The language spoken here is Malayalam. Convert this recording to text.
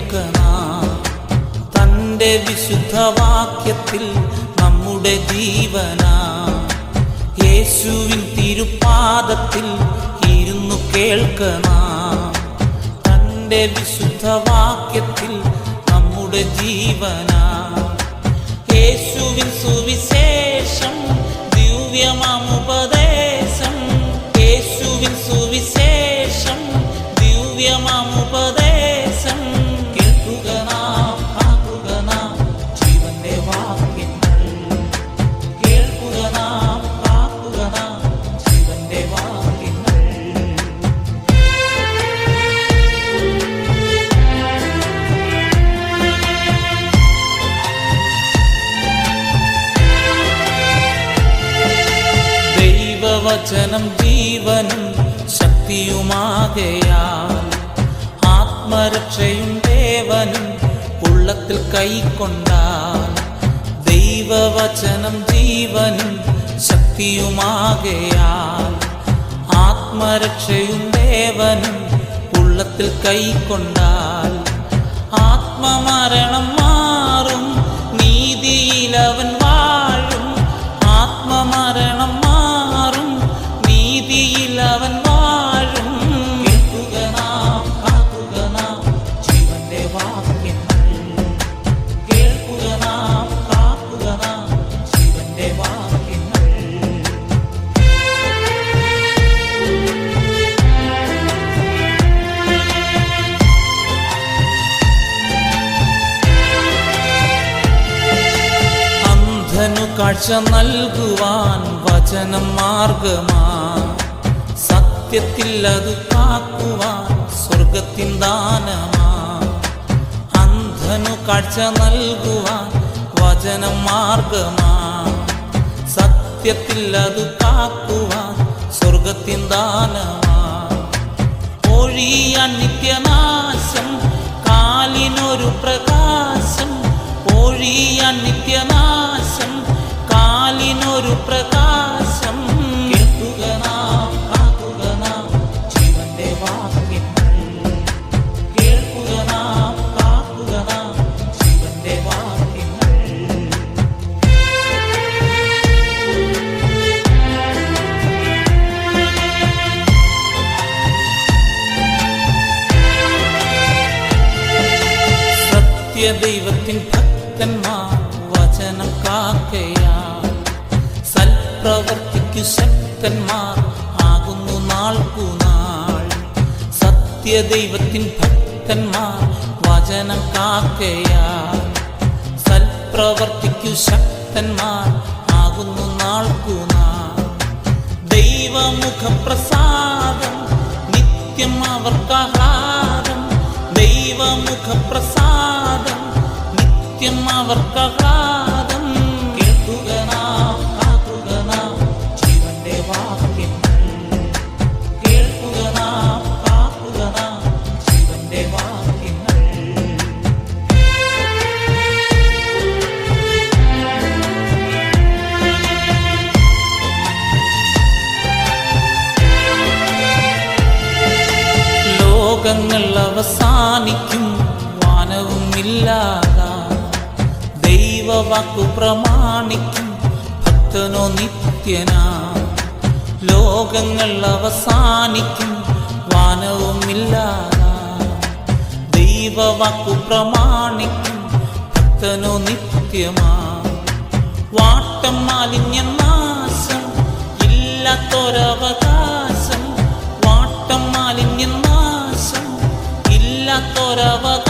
കേൾക്കണം. വിശുദ്ധ വാക്യത്തിൽ നമ്മുടെ ജീവനാ. യേശുവിൻ തിരുപാദത്തിൽ ഇരുന്നു കേൾക്കണം. തന്റെ വിശുദ്ധവാക്യത്തിൽ നമ്മുടെ ജീവന. യേശുവിൻ സുവിശേഷം ദൈവവചനം ജീവനും ശക്തിയുമാകയാൽ ആത്മരക്ഷയും ദേവനും ഉള്ളത്തിൽ കൈക്കൊണ്ടാൽ ദൈവവചനം ജീവനും ശക്തിയുമാകയാൽ ആത്മരക്ഷയും ദേവനും ഉള്ളത്തിൽ കൈക്കൊണ്ടാൽ ആത്മമരണം മാറും നീതിയിലവൻ കാഴ്ച നൽകുവാൻ വചനം മാർഗമാ. സത്യത്തിൽ അത് കാക്കുവാൻ സ്വർഗത്തിൻ ദാനമാ. അന്ധനു കാഴ്ച നൽകുവാൻ വചനം മാർഗമാ. സത്യത്തിൽ അത് കാക്കുവാൻ സ്വർഗത്തിൻ ദാനമാ. ഒഴിയാൻ നിത്യനാശം കാലിനൊരു പ്രകാശം സത്യദൈവത്തിൻ ഭക്തന്മാർ വചനം കാക്കയാ സൽപ്രവർത്തിക്കു ശക്തന്മാർ ആകുന്നു നാൾക്കുനാൾ സത്യദൈവത്തിൻ ഭക്തന്മാർ വചനം കാക്കയാ സൽപ്രവർത്തിക്കു ശക്തന്മാർ ആകുന്നു നാൾക്കുനാൾ ദൈവമുഖപ്രസാദം നിത്യം അവർക്കാഹാരം ദൈവമുഖപ്രസാദം നിത്യം അവർക്കാഹാരം കേൾക്കുക നാം നാം ജീവന്റെ വാക്യം. കേൾക്കുക നാം നാം ജീവന്റെ വാക്യങ്ങൾ ലോകങ്ങൾ അവസാനിക്കും വാനവും ഇല്ലാതാ ദൈവവാക്കു പ്രമാണിക്കും ഭക്തനോ നിത്യനാ. ലോകങ്ങൾ അവസാനിക്കും വാനവുമില്ല ദൈവവാക്കു പ്രമാണിക്കും ഭക്തനോ നിത്യമാ. വാട്ടം മാലിന്യ നാശം ഇല്ലാത്തൊരവകാശം. വാട്ടം മാലിന്യ നാശം ഇല്ലാത്തൊരവകാശം.